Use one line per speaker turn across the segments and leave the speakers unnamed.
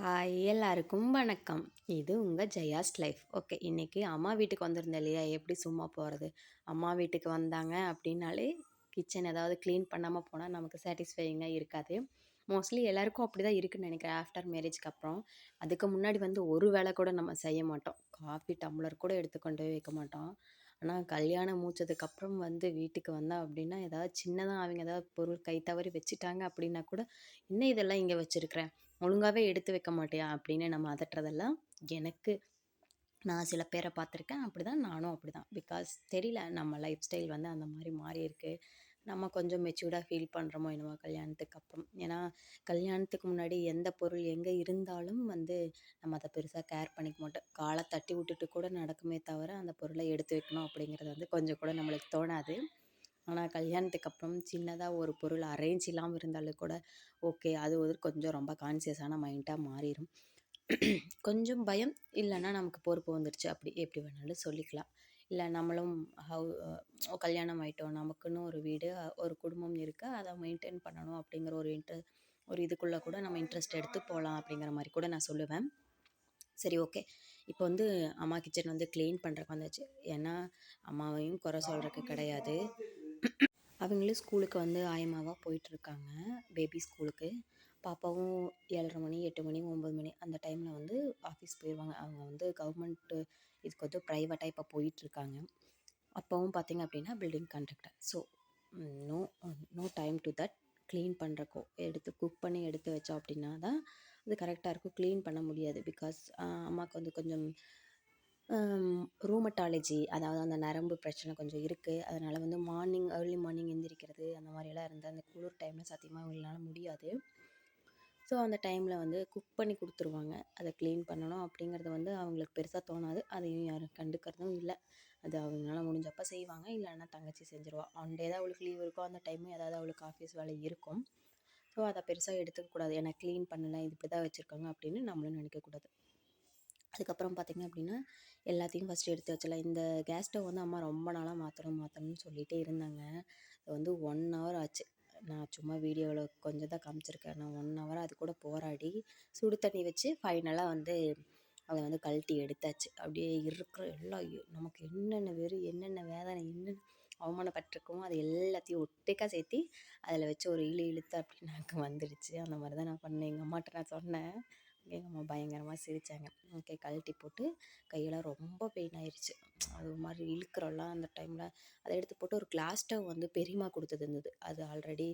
Hi எல்லாருக்கும் வணக்கம் இது உங்கள் ஜெயாஸ் லைஃப் ஓகே இன்றைக்கி அம்மா வீட்டுக்கு வந்திருந்தேன் இல்லையா எப்படி சும்மா போகிறது அம்மா வீட்டுக்கு வந்தாங்க அப்படின்னாலே கிச்சன் ஏதாவது க்ளீன் பண்ணாமல் போனால் நமக்கு சாட்டிஸ்ஃபையிங்காக இருக்காது மோஸ்ட்லி எல்லாருக்கும் அப்படி தான் இருக்குன்னு நினைக்கிறேன் ஆஃப்டர் மேரேஜ்க்கு அப்புறம் அதுக்கு முன்னாடி வந்து ஒரு வேலை கூட நம்ம செய்ய மாட்டோம் காஃபி டம்ளர் கூட எடுத்துக்கொண்டு போய் வைக்க மாட்டோம் ஆனால் கல்யாணம் மூச்சதுக்கப்புறம் வந்து வீட்டுக்கு வந்தால் அப்படின்னா ஏதாவது சின்னதாக அவங்க ஏதாவது பொருள் கை தவறி வச்சுட்டாங்க அப்படின்னா கூட இன்னும் இதெல்லாம் இங்கே வச்சுருக்கிறேன் ஒழுங்காகவே எடுத்து வைக்க மாட்டேன் அப்படின்னு நம்ம அதட்டுறதெல்லாம் எனக்கு நான் சில பேரை பார்த்துருக்கேன் அப்படி தான் நானும் அப்படி தான் பிகாஸ் தெரியல நம்ம லைஃப் ஸ்டைல் வந்து அந்த மாதிரி மாறி இருக்குது நம்ம கொஞ்சம் மெச்சூர்டாக ஃபீல் பண்ணுறோமோ என்னவோ கல்யாணத்துக்கு அப்புறம் ஏன்னா கல்யாணத்துக்கு முன்னாடி எந்த பொருள் எங்கே இருந்தாலும் வந்து நம்ம அதை பெருசாக கேர் பண்ணிக்க மாட்டோம் காலை தட்டி விட்டுட்டு கூட நடக்குமே தவிர அந்த பொருளை எடுத்து வைக்கணும் அப்படிங்கிறது வந்து கொஞ்சம் கூட நம்மளுக்கு தோணாது ஆனால் கல்யாணத்துக்கு அப்புறம் சின்னதாக ஒரு பொருள் அரேஞ்ச் இல்லாமல் இருந்தாலும் கூட ஓகே அது ஒரு கொஞ்சம் ரொம்ப கான்சியஸான மைண்டாக மாறிடும் கொஞ்சம் பயம் இல்லைன்னா நமக்கு பொறுப்பு வந்துடுச்சு அப்படி எப்படி வேணாலும் சொல்லிக்கலாம் இல்லை நம்மளும் ஹவு கல்யாணம் ஆகிட்டோம் நமக்குன்னு ஒரு வீடு ஒரு குடும்பம் இருக்குது அதை மெயின்டைன் பண்ணணும் அப்படிங்கிற ஒரு இன்ட்ரெஸ் ஒரு இதுக்குள்ளே கூட நம்ம இன்ட்ரெஸ்ட் எடுத்து போகலாம் அப்படிங்கிற மாதிரி கூட நான் சொல்லுவேன் சரி ஓகே இப்போ வந்து அம்மா கிச்சன் வந்து க்ளீன் பண்ணுறக்கு வந்துச்சு ஏன்னா அம்மாவையும் குறை சொல்கிறதுக்கு கிடையாது அவங்களே ஸ்கூலுக்கு வந்து ஆயம்மாவாக போயிட்டுருக்காங்க பேபி ஸ்கூலுக்கு பாப்பாவும் ஏழரை மணி எட்டு மணி ஒம்பது மணி அந்த டைமில் வந்து ஆஃபீஸ் போயிடுவாங்க அவங்க வந்து கவர்மெண்ட்டு இதுக்கு வந்து ப்ரைவேட்டாக இப்போ போயிட்டுருக்காங்க அப்போவும் பார்த்திங்க அப்படின்னா building contractor so no no time to that clean பண்ணுறக்கோ எடுத்து குக் பண்ணி எடுத்து வச்சோம் அப்படின்னா தான் அது கரெக்டாக இருக்கும் க்ளீன் பண்ண முடியாது பிகாஸ் அம்மாவுக்கு வந்து கொஞ்சம் ரூமட்டாலஜி அதாவது அந்த நரம்பு பிரச்சனை கொஞ்சம் இருக்குது அதனால் வந்து மார்னிங் ஏர்லி மார்னிங் எழுந்திரிக்கிறது அந்த மாதிரியெல்லாம் இருந்தால் அந்த குளிர் டைமில் சத்தியமாக அவங்களால முடியாது ஸோ அந்த டைமில் வந்து குக் பண்ணி கொடுத்துருவாங்க அதை க்ளீன் பண்ணணும் அப்படிங்கிறது வந்து அவங்களுக்கு பெருசாக தோணாது அதையும் யாரும் கண்டுக்கிறதும் இல்லை அது அவங்களால முடிஞ்சப்போ செய்வாங்க இல்லைன்னா தங்கச்சி செஞ்சுருவாள் ஆன் டே தான் அவளுக்கு லீவ் இருக்கோ அந்த டைமு ஏதாவது அவளுக்கு ஆஃபீஸ் வேலை இருக்கும் ஸோ அதை பெருசாக எடுத்துக்கக்கூடாது ஏன்னா க்ளீன் பண்ணலை இது இப்படி தான் வச்சுருக்காங்க அப்படின்னு நம்மளும் நினைக்கக்கூடாது அதுக்கப்புறம் பார்த்திங்க அப்படின்னா எல்லாத்தையும் ஃபஸ்ட்டு எடுத்து வச்சிடலாம் இந்த கேஸ் ஸ்டவ் வந்து அம்மா ரொம்ப நாளாக மாற்றணும் மாற்றணும்னு சொல்லிகிட்டே இருந்தாங்க இது வந்து ஒன் ஹவர் ஆச்சு நான் சும்மா வீடியோவில் கொஞ்சம் தான் காமிச்சிருக்கேன் நான் ஒன் ஹவராக அது கூட போராடி சுடு தண்ணி வச்சு ஃபைனலாக வந்து அதை வந்து கழட்டி எடுத்தாச்சு அப்படியே இருக்கிற எல்லா நமக்கு என்னென்ன வெறும் என்னென்ன வேதனை என்னென்ன அவமானப்பட்டிருக்கோமோ அது எல்லாத்தையும் ஒட்டுக்காக சேர்த்து அதில் வச்சு ஒரு இழு இழுத்து அப்படின்னு அப்படின்னாக்க வந்துடுச்சு அந்த மாதிரி தான் நான் பண்ணேன் எங்கள் அம்மாட்ட நான் சொன்னேன் எங்கள் அம்மா பயங்கரமாக சிரித்தாங்க ஓகே கழட்டி போட்டு கையெல்லாம் ரொம்ப பெயின் ஆயிடுச்சு அது மாதிரி இழுக்கிறோம்லாம் அந்த டைமில் அதை எடுத்து போட்டு ஒரு கிளாஸ் ஸ்டவ் வந்து பெரியமா கொடுத்தது இருந்தது அது ஆல்ரெடி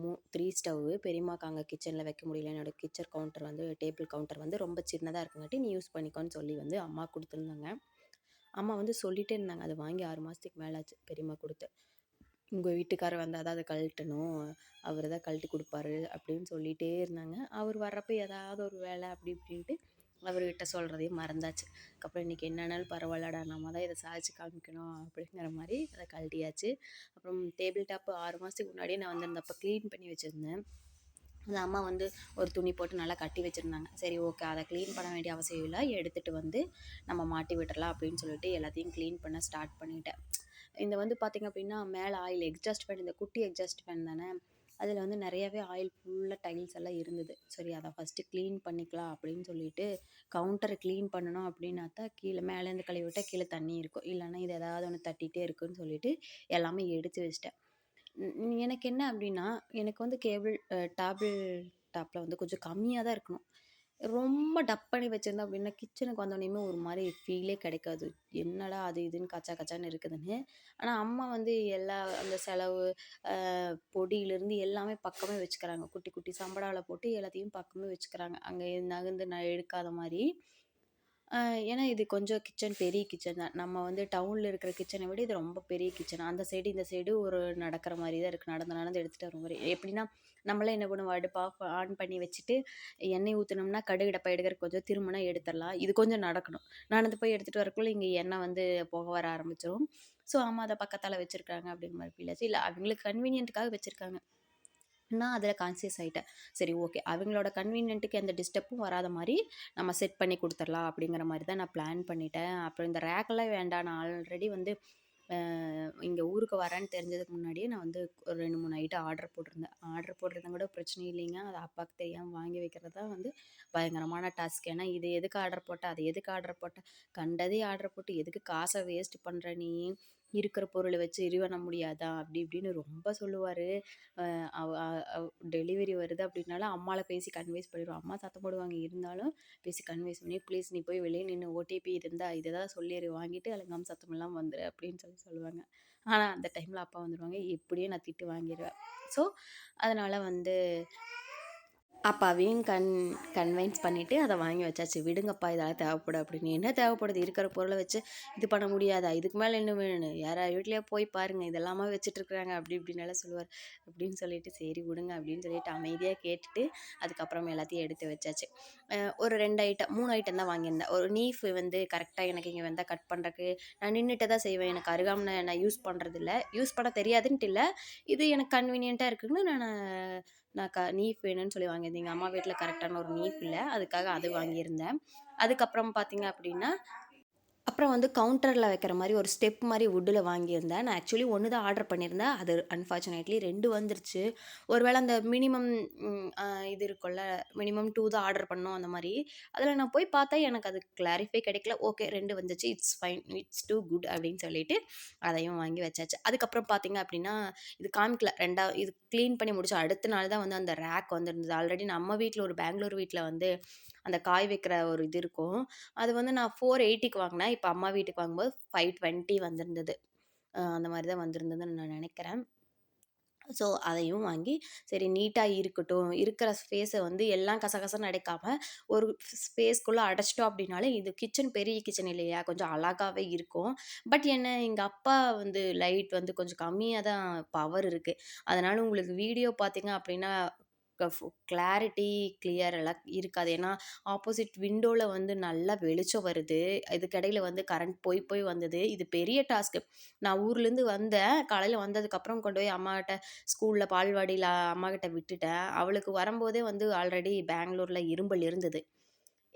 மூ த்ரீ ஸ்டவ்வு பெரியமாக்கு அங்கே கிச்சனில் வைக்க முடியல என்னோடய கிச்சன் கவுண்டர் வந்து டேபிள் கவுண்டர் வந்து ரொம்ப சின்னதாக இருக்குங்காட்டி நீ யூஸ் பண்ணிக்கோன்னு சொல்லி வந்து அம்மா கொடுத்துருந்தாங்க அம்மா வந்து சொல்லிகிட்டே இருந்தாங்க அதை வாங்கி ஆறு மாதத்துக்கு மேலே ஆச்சு பெரியமா கொடுத்து உங்கள் வீட்டுக்காரர் வந்தால் தான் அதை கழட்டணும் அவர் தான் கழட்டி கொடுப்பாரு அப்படின்னு சொல்லிகிட்டே இருந்தாங்க அவர் வர்றப்போ ஏதாவது ஒரு வேலை அப்படி இப்படின்ட்டு அவர்கிட்ட சொல்கிறதே மறந்தாச்சு அதுக்கப்புறம் இன்றைக்கி என்னன்னாலும் பரவாயில்லடா நம்ம தான் இதை சாதிச்சு காமிக்கணும் அப்படிங்கிற மாதிரி அதை கழட்டியாச்சு அப்புறம் டேபிள் டாப்பு ஆறு மாதத்துக்கு முன்னாடியே நான் வந்திருந்தப்போ க்ளீன் பண்ணி வச்சுருந்தேன் அந்த அம்மா வந்து ஒரு துணி போட்டு நல்லா கட்டி வச்சுருந்தாங்க சரி ஓகே அதை க்ளீன் பண்ண வேண்டிய அவசியம் இல்லை எடுத்துகிட்டு வந்து நம்ம மாட்டி விட்டுறலாம் அப்படின்னு சொல்லிட்டு எல்லாத்தையும் க்ளீன் பண்ண ஸ்டார்ட் பண்ணிட்டேன் இந்த வந்து பார்த்திங்க அப்படின்னா மேலே ஆயில் எக்ஸாஸ்ட் ஃபேன் இந்த குட்டி எக்ஸாஸ்ட் ஃபேன் தானே அதில் வந்து நிறையாவே ஆயில் ஃபுல்லாக டைல்ஸ் எல்லாம் இருந்தது சரி அதை ஃபஸ்ட்டு க்ளீன் பண்ணிக்கலாம் அப்படின்னு சொல்லிட்டு கவுண்டரை க்ளீன் பண்ணணும் அப்படின்னாத்தா கீழே மேலேருந்து கழுவி விட்டால் கீழே தண்ணி இருக்கும் இல்லைன்னா இது ஏதாவது ஒன்று தட்டிகிட்டே இருக்குன்னு சொல்லிட்டு எல்லாமே எடுத்து வச்சிட்டேன் எனக்கு என்ன அப்படின்னா எனக்கு வந்து கேபிள் டேபிள் டாப்பில் வந்து கொஞ்சம் கம்மியாக தான் இருக்கணும் ரொம்ப டப் பண்ணி வச்சுருந்தோம் அப்படின்னா கிச்சனுக்கு வந்தோடனையுமே ஒரு மாதிரி ஃபீலே கிடைக்காது என்னடா அது இதுன்னு கச்சா கச்சான்னு இருக்குதுன்னு ஆனால் அம்மா வந்து எல்லா அந்த செலவு பொடியிலேருந்து எல்லாமே பக்கமே வச்சுக்கிறாங்க குட்டி குட்டி சம்படாவில் போட்டு எல்லாத்தையும் பக்கமே வச்சுக்கிறாங்க அங்கே நகர்ந்து நான் எடுக்காத மாதிரி ஏன்னா இது கொஞ்சம் கிச்சன் பெரிய கிச்சன் தான். நம்ம வந்து டவுனில் இருக்கிற கிச்சனை விட இது ரொம்ப பெரிய கிச்சன். அந்த சைடு, இந்த சைடு ஒரு நடக்கிற மாதிரி தான் இருக்குது நடந்து, நடந்து எடுத்துகிட்டு வர மாதிரி எப்படின்னா, நம்மளே என்ன பண்ணுவோம், அடுப்ப ஆஃப் ஆன் பண்ணி வச்சுட்டு, எண்ணெய் ஊற்றினோம்னா கடுகு டப்பா கொஞ்சம் திரும்பினா எடுத்துடலாம் இது கொஞ்சம் நடக்கணும். நடந்து போய் எடுத்துகிட்டு வரக்குள்ளே இங்கே எண்ணெய் வந்து போக வர ஆரம்பிச்சிடும் ஸோ, அம்மா அதை பக்கத்தால் வச்சுருக்காங்க அப்படிங்கிற மாதிரி ஃபீல் ஆச்சு. அவங்களுக்கு கன்வீனியன்ட்டுக்காக வச்சுருக்காங்க நான் அதில் கான்சியஸ் ஆகிட்டேன் சரி ஓகே அவங்களோட கன்வீனியன்ட்டுக்கு எந்த டிஸ்டர்பும் வராத மாதிரி நம்ம செட் பண்ணி கொடுத்துடலாம் அப்படிங்கிற மாதிரி தான் நான் பிளான் பண்ணிட்டேன் அப்புறம் இந்த ரேக்கெல்லாம் வேண்டாம் நான் ஆல்ரெடி வந்து இங்கே ஊருக்கு வரேன்னு தெரிஞ்சதுக்கு முன்னாடியே நான் வந்து ஒரு ரெண்டு மூணு ஐட்டம் ஆர்டர் போட்டிருந்தேன் ஆர்டர் போட்டிருந்தா கூட பிரச்சனை இல்லைங்க அது அப்பாவுக்கு தெரியாமல் வாங்கி வைக்கிறது தான் வந்து பயங்கரமான டாஸ்க் ஏன்னா இது எதுக்கு ஆர்டர் போட்டேன் அது எதுக்கு ஆர்டர் போட்டேன் கண்டதே ஆர்டர் போட்டு எதுக்கு காசை வேஸ்ட் பண்ணுற நீ இருக்கிற பொருளை வச்சு இது பண்ண முடியாதா அப்படி இப்படின்னு ரொம்ப சொல்லுவார் டெலிவரி வருது அப்படின்னாலும் அம்மாவில் பேசி கன்வின்ஸ் பண்ணிடுவோம் அம்மா சத்தம் போடுவாங்க இருந்தாலும் பேசி கன்வின்ஸ் பண்ணி ப்ளீஸ் நீ போய் வெளியே நின்று ஓடிபி இருந்தால் இதை தான் சொல்லிடு வாங்கிட்டு அலங்காம சத்தமெல்லாம் வந்துடு அப்படின்னு சொல்லி சொல்லுவாங்க ஆனால் அந்த டைமில் அப்பா வந்துடுவாங்க எப்படியும் நான் திட்டு வாங்கிடுவேன் ஸோ அதனால் வந்து அப்பாவையும் கன் கன்வைன்ஸ் பண்ணிவிட்டு அதை வாங்கி வச்சாச்சு விடுங்கப்பா இதெல்லாம் தேவைப்படும் அப்படின்னு என்ன தேவைப்படுது இருக்கிற பொருளை வச்சு இது பண்ண முடியாதா இதுக்கு மேலே என்ன வேணும் யாரா வீட்லேயே போய் பாருங்கள் இதெல்லாமே வச்சுட்டுருக்குறாங்க அப்படி இப்படின்னால சொல்லுவார் அப்படின்னு சொல்லிட்டு சரி விடுங்க அப்படின்னு சொல்லிட்டு அமைதியாக கேட்டுட்டு அதுக்கப்புறம் எல்லாத்தையும் எடுத்து வச்சாச்சு ஒரு ரெண்டு ஐட்டம் மூணு ஐட்டம் தான் வாங்கியிருந்தேன் ஒரு நீஃப் வந்து கரெக்டாக எனக்கு இங்கே வந்தால் கட் பண்ணுறக்கு நான் நின்றுட்டு தான் செய்வேன் எனக்கு அருகாமல் நான் யூஸ் பண்ணுறதில்ல யூஸ் பண்ண தெரியாதுன்ட்டு இல்லை இது எனக்கு கன்வீனியண்ட்டாக இருக்குன்னு நான் நான் க நீஃப் வேணும்னு சொல்லி வாங்கியிருந்தேன் எங்கள் அம்மா வீட்டில் கரெக்டான ஒரு நீஃப் இல்லை அதுக்காக அது வாங்கியிருந்தேன் அதுக்கப்புறம் பார்த்தீங்க அப்படின்னா அப்புறம் வந்து கவுண்டரில் வைக்கிற மாதிரி ஒரு ஸ்டெப் மாதிரி வுட்டில் வாங்கியிருந்தேன் நான் ஆக்சுவலி ஒன்று தான் ஆர்டர் பண்ணியிருந்தேன் அது அன்ஃபார்ச்சுனேட்லி ரெண்டு வந்துருச்சு ஒருவேளை அந்த மினிமம் இது இருக்கும்ல மினிமம் டூ தான் ஆர்டர் பண்ணோம் அந்த மாதிரி அதில் நான் போய் பார்த்தா எனக்கு அது கிளாரிஃபை கிடைக்கல ஓகே ரெண்டு வந்துச்சு it's fine it's too good அப்படின்னு சொல்லிட்டு அதையும் வாங்கி வச்சாச்சு அதுக்கப்புறம் பார்த்தீங்க அப்படின்னா இது காமிக்கல ரெண்டா இது க்ளீன் பண்ணி முடிச்சோம் அடுத்த நாள் தான் வந்து அந்த ரேக் வந்துருந்தது ஆல்ரெடி நம்ம வீட்டில் ஒரு பெங்களூர் வீட்டில் வந்து அந்த காய் வைக்கிற ஒரு இது இருக்கும் அது வந்து நான் ஃபோர் எயிட்டிக்கு வாங்கினேன் இப்போ அம்மா வீட்டுக்கு வாங்கும்போது ஃபைவ் டுவெண்ட்டி வந்திருந்தது அந்த மாதிரி தான் வந்திருந்ததுன்னு நான் நினைக்கிறேன் ஸோ அதையும் வாங்கி சரி நீட்டாக இருக்கட்டும் இருக்கிற ஸ்பேஸை வந்து எல்லாம் கசகசன்னு அடைக்காமல் ஒரு ஸ்பேஸ்க்குள்ளே அடைச்சிட்டோம் அப்படின்னாலே இது கிச்சன் பெரிய கிச்சன் இல்லையா கொஞ்சம் அழகாகவே இருக்கும் பட் என்ன எங்கள் அப்பா வந்து லைட் வந்து கொஞ்சம் கம்மியாக தான் பவர் இருக்குது அதனால் உங்களுக்கு வீடியோ பார்த்தீங்க அப்படின்னா கிளாரிட்டி கிளியர் எல்லாம் இருக்காது ஏன்னா ஆப்போசிட் விண்டோவில் வந்து நல்லா வெளிச்சம் வருது இதுக்கிடையில் வந்து கரண்ட் போய் போய் வந்தது இது பெரிய டாஸ்க்கு நான் ஊர்லேருந்து வந்தேன் காலையில் வந்ததுக்கப்புறம் கொண்டு போய் அம்மாகிட்ட ஸ்கூலில் பால்வாடியில் அம்மாகிட்ட விட்டுட்டேன் அவளுக்கு வரும்போதே வந்து ஆல்ரெடி பெங்களூரில் இரும்பல் இருந்தது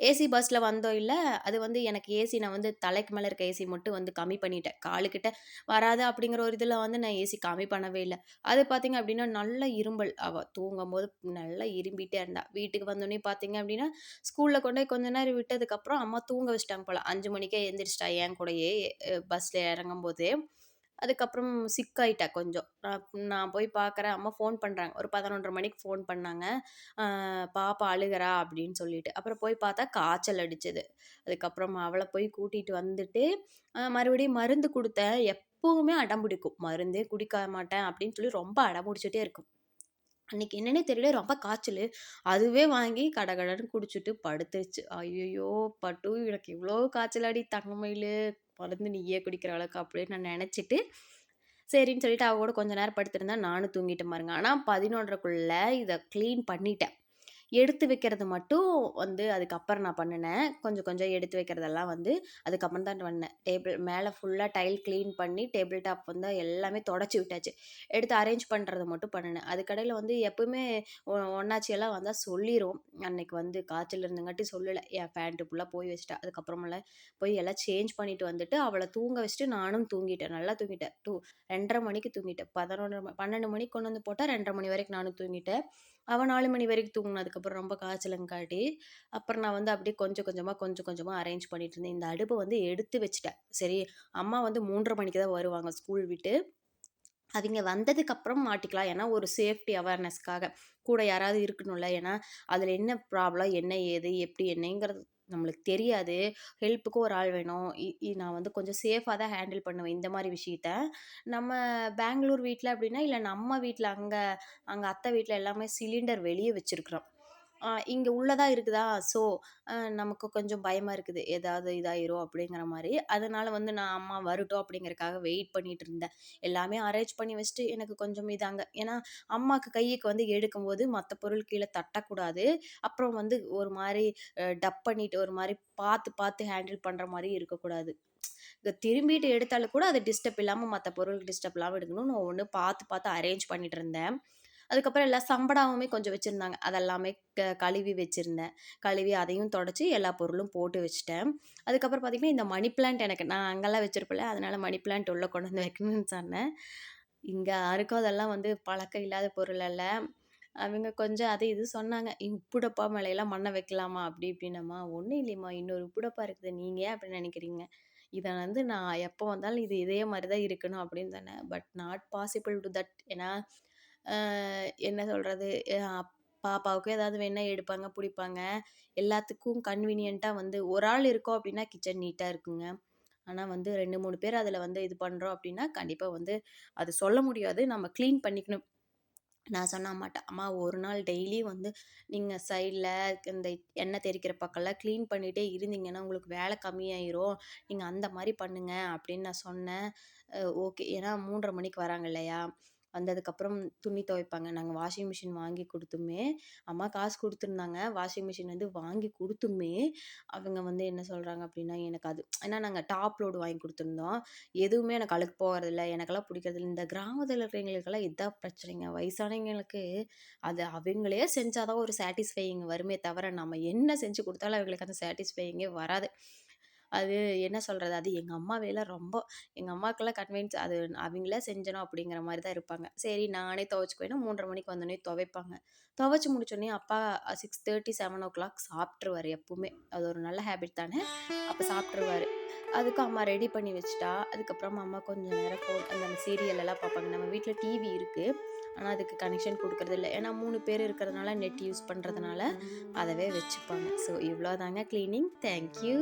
ஏசி பஸ்ஸில் வந்தோம் இல்லை அது வந்து எனக்கு ஏசி நான் வந்து தலைக்கு மேலே இருக்க ஏசி மட்டும் வந்து கம்மி பண்ணிட்டேன் காலுக்கிட்ட வராது அப்படிங்கிற ஒரு இதில் வந்து நான் ஏசி கம்மி பண்ணவே இல்லை அது பார்த்தீங்க அப்படின்னா நல்ல இரும்பல் அவள் தூங்கும் போது நல்லா இரும்பிட்டே இருந்தா வீட்டுக்கு வந்தோடனே பார்த்தீங்க அப்படின்னா ஸ்கூலில் கொண்டு போய் கொஞ்ச நேரம் விட்டதுக்கப்புறம் அம்மா தூங்க வச்சிட்டாங்க போல் அஞ்சு மணிக்கே எழுந்திரிச்சிட்டா என் கூடயே பஸ்ஸில் இறங்கும் போதே அதுக்கப்புறம் சிக் ஆகிட்டேன் கொஞ்சம் நான் போய் பார்க்குறேன் அம்மா ஃபோன் பண்ணுறாங்க ஒரு பதினொன்றரை மணிக்கு ஃபோன் பண்ணாங்க பாப்பா அழுகிறா அப்படின்னு சொல்லிட்டு அப்புறம் போய் பார்த்தா காய்ச்சல் அடிச்சது அதுக்கப்புறம் அவளை போய் கூட்டிகிட்டு வந்துட்டு மறுபடியும் மருந்து கொடுத்தேன் எப்போவுமே அடம் பிடிக்கும் மருந்தே குடிக்க மாட்டேன் அப்படின்னு சொல்லி ரொம்ப அடம் பிடிச்சிட்டே இருக்கும் அன்றைக்கி என்னன்னே தெரியல ரொம்ப காய்ச்சல் அதுவே வாங்கி கடகடன்னு குடிச்சிட்டு படுத்துருச்சு ஐயோ பட்டு எனக்கு இவ்வளோ காய்ச்சல் அடி தங்கமயில் பிறந்து நீயே குடிக்கிற அளவுக்கு அப்படின்னு நான் நினச்சிட்டு சரின்னு சொல்லிட்டு அவ கூட கொஞ்ச நேரம் படுத்திருந்தா நானும் தூங்கிட்டு பாருங்க ஆனால் பதினொன்றரைக்குள்ளே இதை க்ளீன் பண்ணிட்டேன் எடுத்து வைக்கிறது மட்டும் வந்து அதுக்கப்புறம் நான் பண்ணினேன் கொஞ்சம் கொஞ்சம் எடுத்து வைக்கிறதெல்லாம் வந்து அதுக்கப்புறம் தான் பண்ணேன் டேபிள் மேலே ஃபுல்லாக டைல் க்ளீன் பண்ணி டேபிள் டாப் வந்து எல்லாமே தொடச்சி விட்டாச்சு எடுத்து அரேஞ்ச் பண்ணுறது மட்டும் பண்ணினேன் அதுக்கடையில் வந்து எப்பவுமே ஒன்னாச்சியெல்லாம் வந்தால் சொல்லிடும் அன்னைக்கு வந்து காய்ச்சல் இருந்தங்காட்டி சொல்லலை என் ஃபேண்ட்டு ஃபுல்லாக போய் வச்சுட்டேன் அதுக்கப்புறமெல்லாம் போய் எல்லாம் சேஞ்ச் பண்ணிட்டு வந்துட்டு அவளை தூங்க வச்சுட்டு நானும் தூங்கிட்டேன் நல்லா தூங்கிட்டேன் டூ ரெண்டரை மணிக்கு தூங்கிட்டேன் பதினொன்று பன்னெண்டு மணிக்கு கொண்டு வந்து போட்டால் ரெண்டரை மணி வரைக்கும் நானும் தூங்கிட்டேன் அவள் நாலு மணி வரைக்கும் தூங்கினதுக்கு அதுக்கப்புறம் ரொம்ப காய்ச்சலுங்காட்டி அப்புறம் நான் வந்து அப்படியே கொஞ்சம் கொஞ்சமாக கொஞ்சம் கொஞ்சமாக அரேஞ்ச் பண்ணிட்டு இருந்தேன் இந்த அடுப்பை வந்து எடுத்து வச்சுட்டேன் சரி அம்மா வந்து மூன்றரை மணிக்கு தான் வருவாங்க ஸ்கூல் விட்டு அவங்க வந்ததுக்கப்புறம் மாட்டிக்கலாம் ஏன்னா ஒரு சேஃப்டி அவேர்னஸ்க்காக கூட யாராவது இருக்கணும்ல ஏன்னா அதில் என்ன ப்ராப்ளம் என்ன ஏது எப்படி என்னங்கிறது நம்மளுக்கு தெரியாது ஹெல்ப்புக்கு ஒரு ஆள் வேணும் நான் வந்து கொஞ்சம் சேஃபாக தான் ஹேண்டில் பண்ணுவேன் இந்த மாதிரி விஷயத்த நம்ம பெங்களூர் வீட்டில் அப்படின்னா இல்லை நம்ம வீட்டில் அங்கே அங்கே அத்தை வீட்டில் எல்லாமே சிலிண்டர் வெளியே வச்சுருக்குறோம் இங்கே உள்ள தான் இருக்குதா ஸோ நமக்கு கொஞ்சம் பயமா இருக்குது. ஏதாவது இதாயிரும் அப்படிங்கிற மாதிரி அதனால வந்து நான் அம்மா வரட்டும் அப்படிங்கறக்காக வெயிட் பண்ணிட்டு இருந்தேன். எல்லாமே அரேஞ்ச் பண்ணி வச்சுட்டு எனக்கு கொஞ்சம் இதாங்க. ஏன்னா, அம்மாக்கு கைக்கு வந்து எடுக்கும்போது மத்த பொருள் கீழே தட்டக்கூடாது. அப்புறம் வந்து ஒரு மாதிரி டப் பண்ணிட்டு ஒரு மாதிரி பார்த்து பார்த்து ஹேண்டில் பண்ற மாதிரி இருக்கக்கூடாது. திரும்பிட்டு எடுத்தாலும் கூட அது டிஸ்டர்ப் இல்லாம மத்த பொருள் டிஸ்டர்ப் இல்லாம எடுக்கணும்னு ஒன்று பார்த்து பார்த்து அரேஞ்ச் பண்ணிட்டு இருந்தேன். அதுக்கப்புறம் எல்லா சம்படாவுமே கொஞ்சம் வச்சுருந்தாங்க அதெல்லாமே க கழுவி வச்சுருந்தேன் கழுவி அதையும் தொடச்சி எல்லா பொருளும் போட்டு வச்சுட்டேன் அதுக்கப்புறம் பார்த்திங்கன்னா இந்த மணி பிளான்ட் எனக்கு நான் அங்கெல்லாம் வச்சுருப்பில்ல அதனால் மணி பிளான்ட் உள்ளே கொண்டு வந்து வைக்கணும்னு சொன்னேன் இங்கே யாருக்கும் அதெல்லாம் வந்து பழக்கம் இல்லாத பொருள் அல்ல அவங்க கொஞ்சம் அதை இது சொன்னாங்க உப்புடப்பா மலையெல்லாம் மண்ணை வைக்கலாமா அப்படி இப்படின்னம்மா ஒன்றும் இல்லையம்மா இன்னொரு உப்புடப்பா இருக்குது நீங்கள் ஏன் அப்படின்னு நினைக்கிறீங்க இதை வந்து நான் எப்போ வந்தாலும் இது இதே மாதிரி தான் இருக்கணும் அப்படின்னு தானே but not possible to that ஏன்னா என்ன சொல்கிறது பாப்பாவுக்கும் ஏதாவது வேணுன்னால் எடுப்பாங்க பிடிப்பாங்க எல்லாத்துக்கும் கன்வீனியன்ட்டாக வந்து ஒரு ஆள் இருக்கோம் அப்படின்னா கிச்சன் நீட்டாக இருக்குங்க ஆனால் வந்து ரெண்டு மூணு பேர் அதில் வந்து இது பண்ணுறோம் அப்படின்னா கண்டிப்பாக வந்து அது சொல்ல முடியாது நம்ம க்ளீன் பண்ணிக்கணும் நான் சொன்ன மாட்டேன் அம்மா ஒரு நாள் டெய்லி வந்து நீங்கள் சைடில் இந்த எண்ணெய் தெரிக்கிற பக்கம்லாம் க்ளீன் பண்ணிகிட்டே இருந்தீங்கன்னா உங்களுக்கு வேலை கம்மியாயிரும் நீங்கள் அந்த மாதிரி பண்ணுங்கள் அப்படின்னு நான் சொன்னேன் ஓகே ஏன்னா மூன்றரை மணிக்கு வராங்க இல்லையா வந்ததுக்கப்புறம் துணி துவைப்பாங்க நாங்கள் வாஷிங் மிஷின் வாங்கி கொடுத்துமே அம்மா காசு கொடுத்துருந்தாங்க வாஷிங் மிஷின் வந்து வாங்கி கொடுத்துமே அவங்க வந்து என்ன சொல்கிறாங்க அப்படின்னா எனக்கு அது ஏன்னா நாங்கள் டாப் லோடு வாங்கி கொடுத்துருந்தோம் எதுவுமே எனக்கு அழுக்கு போகிறதில்ல எனக்கெல்லாம் பிடிக்கிறதில்ல இந்த கிராமத்தில் இருக்கிறவங்களுக்கெல்லாம் இதான் பிரச்சனைங்க வயசானவங்களுக்கு அது அவங்களே செஞ்சாதான் ஒரு சாட்டிஸ்ஃபையிங் வருமே தவிர நம்ம என்ன செஞ்சு கொடுத்தாலும் அவங்களுக்கு அந்த சாட்டிஸ்ஃபையிங்கே வராது அது என்ன சொல்கிறது அது எங்கள் வேலை ரொம்ப எங்கள் அம்மாவுக்கெல்லாம் கன்வின்ஸ் அது அவங்களே செஞ்சணும் அப்படிங்கிற மாதிரி தான் இருப்பாங்க சரி நானே துவைச்சிக்குவேன் மூன்றரை மணிக்கு வந்தோடனே துவைப்பாங்க துவைச்சி முடிச்சோடனே அப்பா six thirty seven o'clock சாப்பிட்ருவார் எப்பவுமே அது ஒரு நல்ல ஹேபிட் தானே அப்போ சாப்பிட்ருவார் அதுக்கு அம்மா ரெடி பண்ணி வச்சுட்டா அதுக்கப்புறம் அம்மா கொஞ்சம் நேரம் ஃபோன் அந்த சீரியல் எல்லாம் பார்ப்பாங்க நம்ம வீட்டில் டிவி இருக்குது ஆனால் அதுக்கு கனெக்ஷன் கொடுக்குறது இல்லை ஏன்னா மூணு பேர் இருக்கிறதுனால நெட் யூஸ் பண்ணுறதுனால அதவே வச்சுப்பாங்க ஸோ இவ்வளோதாங்க க்ளீனிங் தேங்க்யூ